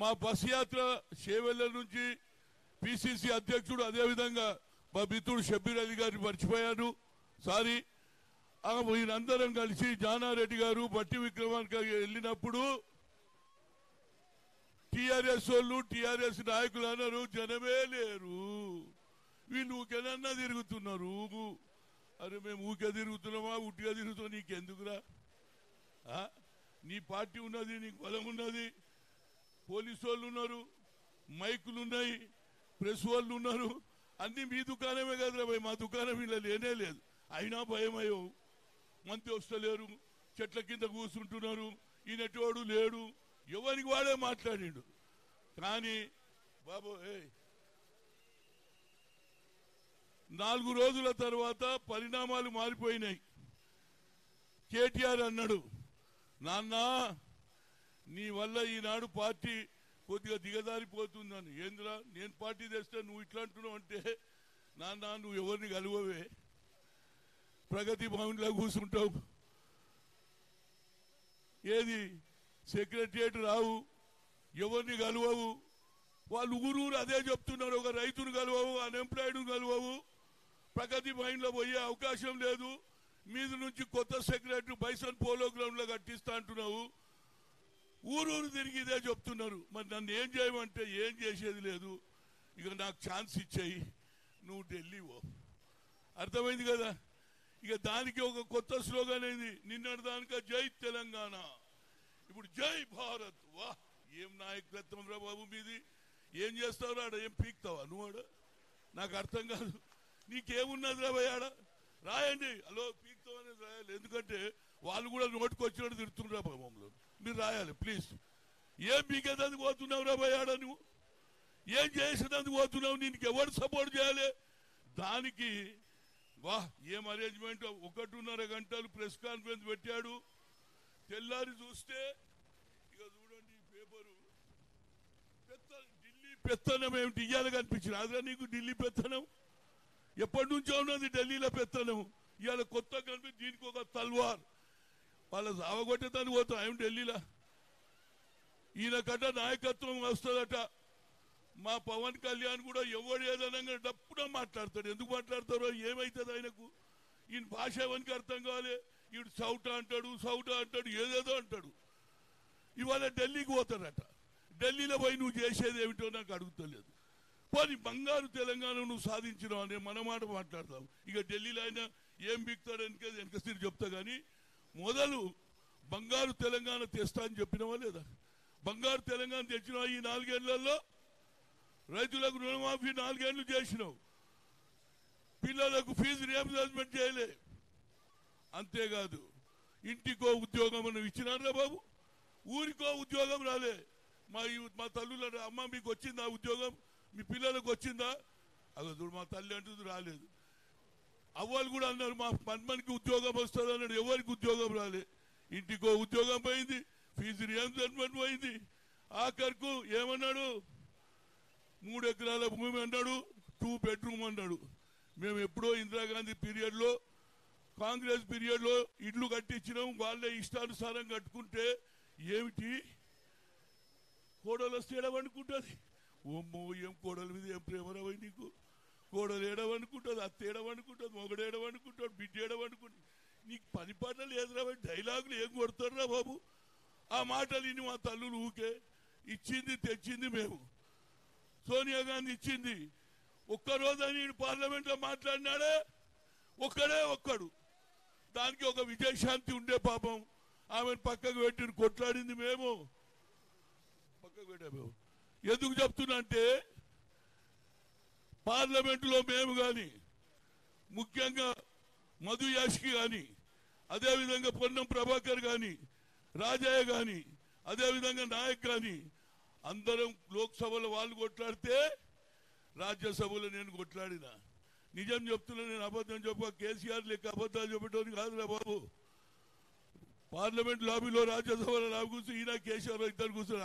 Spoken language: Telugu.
మా బస్ యాత్ర చేవెళ్ళ నుంచి పిసిసి అధ్యక్షుడు అదేవిధంగా మా మిత్రుడు షబ్బీర్ అలీ గారిని మర్చిపోయాను. సారీ. వీరందరం కలిసి జానారెడ్డి గారు బట్టి విక్రమానికి వెళ్ళినప్పుడు టిఆర్ఎస్ వాళ్ళు టిఆర్ఎస్ నాయకులు అన్నారు జనమే లేరు. వీళ్ళు ఊకెనన్నా తిరుగుతున్నారు అరే మేము ఊకే తిరుగుతున్నామా? ఉట్టిగా తిరుగుతాం నీకెందుకురా? ఆ? నీ పార్టీ ఉన్నది నీకు బలం ఉన్నది. పోలీసు వాళ్ళు ఉన్నారు మైకులు ఉన్నాయి ప్రెస్ వాళ్ళు ఉన్నారు. అన్ని మీ దుకాణమే కదరా భయ మా దుకాణం ఇలా లేనే లేదు. అయినా భయం మంత్రి వస్తలేరు చెట్ల కింద కూర్చుంటున్నారు ఈయనటోడు లేడు. ఎవరికి వాడే మాట్లాడిండు? కానీ బాబు ఏ నాలుగు రోజుల తర్వాత పరిణామాలు మారిపోయినాయి. కేటీఆర్ అన్నాడు నాన్న నీ వల్ల ఈనాడు పార్టీ కొద్దిగా దిగజారిపోతుందని. ఏంద్రా నేను పార్టీ తెస్తే నువ్వు ఇట్లా అంటున్నావు అంటే నాన్న నువ్వు ఎవరిని కలవవే. ప్రగతి భవన్లో కూర్చుంటావు. ఏది సెక్రటరియట్ రావు ఎవరిని కలవవు? వాళ్ళు ఊరూరు అదే చెప్తున్నారు ఒక రైతును కలవవు అన్ఎంప్లాయిడ్ కలవవు. ప్రగతి భవన్లో పోయే అవకాశం లేదు. మీద నుంచి కొత్త సెక్రటరీ బైసన్ పోలో గ్రౌండ్లో కట్టిస్తా అంటున్నావు. ఊరూరు తిరిగి ఇదే చెప్తున్నారు. మరి నన్ను ఏం చేయమంటే ఏం చేసేది లేదు. ఇక నాకు ఛాన్స్ ఇచ్చాయి. నువ్వు ఢిల్లీ పో. అర్థమైంది కదా? ఇక దానికి ఒక కొత్త స్లోగన్ అయింది నిన్నటి దానిక జై తెలంగాణ. ఇప్పుడు జై భారత్. వా ఏం నాయకత్వం రా బాబు మీది? ఏం చేస్తావు రాడ ఏం పీక్తావా నువ్వు నాకు అర్థం కాదు. నీకేమున్నది రాబోయాడ ఆడ? రాయండి. హలో పీక్తో అనేది రాయాలి. ఎందుకంటే వాళ్ళు కూడా నోటుకొచ్చినట్టు తిడుతుండ్రా మమ్మల్ని. మీరు రాయాలి ప్లీజ్. ఏం పీకేదానికి పోతున్నావు రా నువ్వు? ఏం చేసేదానికి పోతున్నావు? నీకు ఎవరు సపోర్ట్ చేయాలి? దానికి వా ఏం అరేంజ్మెంట్ ఒకటిన్నర గంటలు ప్రెస్ కాన్ఫరెన్స్ పెట్టాడు. తెల్లారి చూస్తే ఇక చూడండి పేపరు పెత్త ఢిల్లీ పెత్తనం ఏమిటి? ఇయ్యాలి కనిపించింది. అదే నీకు ఢిల్లీ పెత్తనం? ఎప్పటి నుంచో ఉన్నది ఢిల్లీలో పెత్తనం. ఇవాళ కొత్త కనిపి దీనికి ఒక తల్వార్. వాళ్ళ సావగొట్టేదాన్ని పోతాం. ఆయన ఢిల్లీలో. ఈయనకట నాయకత్వం వస్తుందట. మా పవన్ కళ్యాణ్ కూడా ఎవడు ఏదనంగా డప్పున మాట్లాడతాడు. ఎందుకు మాట్లాడతారో ఏమైతుంది ఆయనకు? ఈయన భాష ఎవరికి అర్థం కావాలి ఈడు సౌట అంటాడు సౌట అంటాడు ఏదేదో అంటాడు. ఇవాళ ఢిల్లీకి పోతాడట ఢిల్లీలో పోయి నువ్వు చేసేది ఏమిటో నాకు అడుగుతలేదు. పోనీ బంగారు తెలంగాణ నువ్వు సాధించినావు అనే మన మాట మాట్లాడతాం ఇక ఢిల్లీలో ఆయన ఏం బిక్తాడు వెనక వెనక చెప్తా కానీ మొదలు బంగారు తెలంగాణ తెస్తా అని చెప్పినావా లేదా? బంగారు తెలంగాణ తెచ్చినావా ఈ నాలుగేళ్ళలో రైతులకు రుణమాఫీ నాలుగేళ్ళు చేసినావు. పిల్లలకు ఫీజు రియంబర్స్మెంట్ చేయలే. అంతేకాదు ఇంటికో ఉద్యోగం అని ఇచ్చినారా బాబు. ఊరికో ఉద్యోగం రాలే. మా ఈ- మా తల్లుల అమ్మ మీకు వచ్చిందా ఉద్యోగం? మీ పిల్లలకు వచ్చిందా? అగో చూడు మా తల్లి అంటుంది రాలేదు. అవ్వాలి కూడా అన్నారు మా పన్మనికి ఉద్యోగం వస్తుంది అన్నాడు. ఎవరికి ఉద్యోగం రాలే? ఇంటికో ఉద్యోగం పోయింది ఫీజు రియంబర్స్మెంట్ పోయింది. ఆఖరుకు ఏమన్నాడు? మూడు ఎకరాల భూమి అన్నాడు టూ బెడ్రూమ్ అన్నాడు. మేము ఎప్పుడో ఇందిరాగాంధీ పీరియడ్లో కాంగ్రెస్ పీరియడ్లో ఇడ్లు కట్టించినాం. వాళ్ళే ఇష్టానుసారం కట్టుకుంటే ఏమిటి? కోడలు వస్తే ఏడవనుకుంటుంది ఓమ్మో ఏం కోడల మీద ఏం ప్రేమరావై నీకు? కోడలు ఏడవనుకుంటుంది అత్త ఏడవనుకుంటుంది మొగడు ఏడవనుకుంటాడు బిడ్డ ఏడవనుకుంటుంది నీకు పని పాటలు లేదురా డైలాగులు ఏం కొడతారురా బాబు? ఆ మాటలు ఇన్ని మా తల్లులు ఊకే ఇచ్చింది తెచ్చింది మేము. సోనియా గాంధీ ఇచ్చింది. ఒక్కరోజు నేను పార్లమెంట్లో మాట్లాడినాడే ఒక్కడే ఒక్కడు. దానికి ఒక విజయశాంతి ఉండే పాపం. ఆమెను పక్కకు పెట్టి కొట్లాడింది మేము. పక్కకు పెట్టా ఎందుకు చెప్తున్నా అంటే పార్లమెంటులో మేము కానీ ముఖ్యంగా మధు యాష్కి కానీ అదేవిధంగా పొన్నం ప్రభాకర్ కానీ రాజయ్య కానీ అదేవిధంగా నాయక్ కానీ అందరం లోక్సభలో వాళ్ళు కొట్లాడితే రాజ్యసభలో నేను కొట్లాడిన. నిజం చెప్తున్నా నేను అబద్ధం చెప్ప కేసీఆర్ లెక్క అబద్ధాలు చెప్పేటోని కాదురా బాబు. పార్లమెంట్ లాబీలో రాజ్యసభలో లాబీ కూర్చొని ఈయన కేసీఆర్ ఇద్దరు కూర్చొని